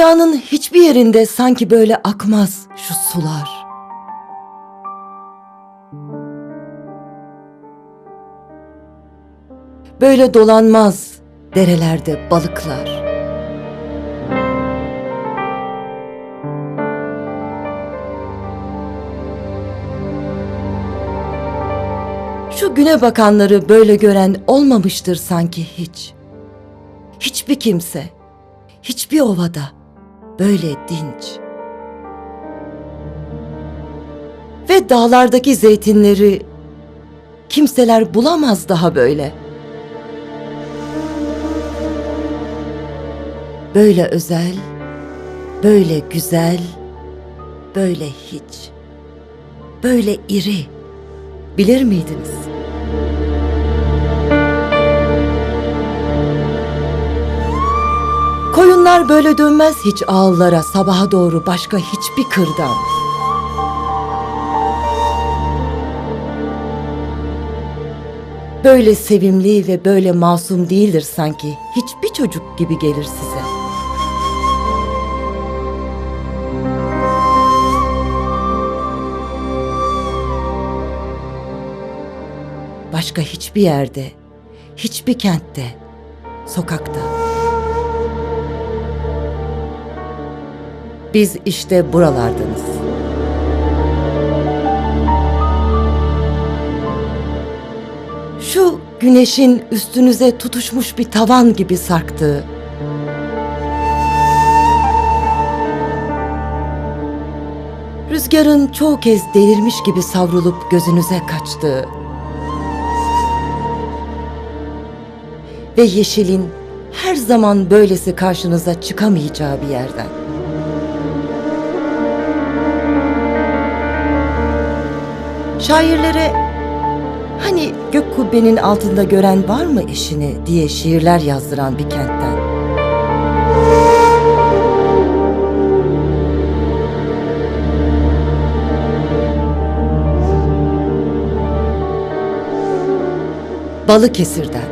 Dünyanın hiçbir yerinde sanki böyle akmaz şu sular. Böyle dolanmaz derelerde balıklar. Şu güne bakanları böyle gören olmamıştır sanki hiç. Hiçbir kimse, hiçbir ovada böyle dinç. Ve dağlardaki zeytinleri kimseler bulamaz daha böyle. Böyle özel, böyle güzel, böyle hiç, böyle iri. Bilir miydiniz? Koyunlar böyle dönmez hiç ağıllara sabaha doğru başka hiçbir kırdan. Böyle sevimli ve böyle masum değildir sanki. Hiçbir çocuk gibi gelir size. Başka hiçbir yerde, hiçbir kentte, sokakta. Biz işte buralardanız. Şu güneşin üstünüze tutuşmuş bir tavan gibi sarktığı. Rüzgarın çoğu kez delirmiş gibi savrulup gözünüze kaçtığı. Ve yeşilin her zaman böylesi karşınıza çıkamayacağı bir yerden. Şairlere hani gök kubbenin altında gören var mı eşini diye şiirler yazdıran bir kentten. Balıkesir'den.